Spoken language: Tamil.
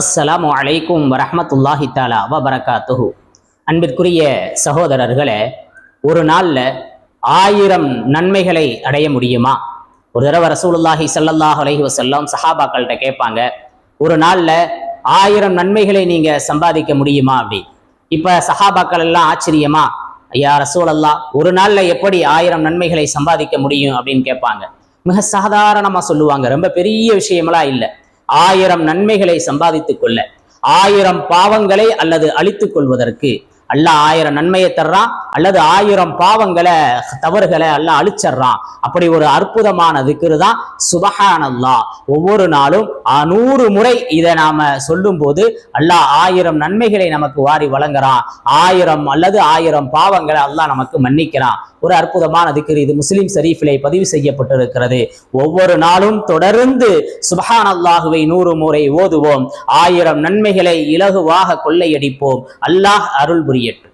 அஸ்ஸலாமு அலைக்கும் வரமத்துல்லாஹி தாலா வபரகாத்துஹு. அன்பிற்குரிய சகோதரர்களே ஒரு நாளில் ஆயிரம் நன்மைகளை அடைய முடியுமா? ஒரு தடவை ரசூலுல்லாஹி ஸல்லல்லாஹு அலஹி வசல்லம் சஹாபாக்கள்கிட்ட கேட்பாங்க ஒரு நாளில் ஆயிரம் நன்மைகளை நீங்கள் சம்பாதிக்க முடியுமா அப்படி? இப்போ சஹாபாக்கள் எல்லாம் ஆச்சரியமா ஐயா ரசூலல்லா ஒரு நாளில் எப்படி ஆயிரம் நன்மைகளை சம்பாதிக்க முடியும் அப்படின்னு கேட்பாங்க. மிக சாதாரணமாக சொல்லுவாங்க ரொம்ப பெரிய விஷயமெல்லாம் இல்லை. ஆயிரம் நன்மைகளை சம்பாதித்துக் கொள்ள ஆயிரம் பாவங்களை அல்லது அழித்துக் கொள்வதற்கு அல்லாஹ் ஆயிரம் நன்மையை தர்றான். அல்லது ஆயிரம் பாவங்களை தவறுகளை அல்லாஹ் அழிச்சிடுறான். அப்படி ஒரு அற்புதமான திக்ரு தான் சுபஹானல்லா ஒவ்வொரு நாளும் நூறு முறை இதை நாம சொல்லும்போது அல்லாஹ் ஆயிரம் நன்மைகளை நமக்கு வாரி வழங்குறான். ஆயிரம் அல்லது ஆயிரம் பாவங்களை அல்லாஹ் நமக்கு மன்னிக்கிறான். ஒரு அற்புதமான திக்ரு இது முஸ்லிம் ஷரீஃபிலே பதிவு செய்யப்பட்டிருக்கிறது. ஒவ்வொரு நாளும் தொடர்ந்து சுபஹான் அல்லாஹுவை நூறு முறை ஓதுவோம். ஆயிரம் நன்மைகளை இலகுவாக கொள்ளையடிப்போம். அல்லாஹ் அருள் புரியட்டும்.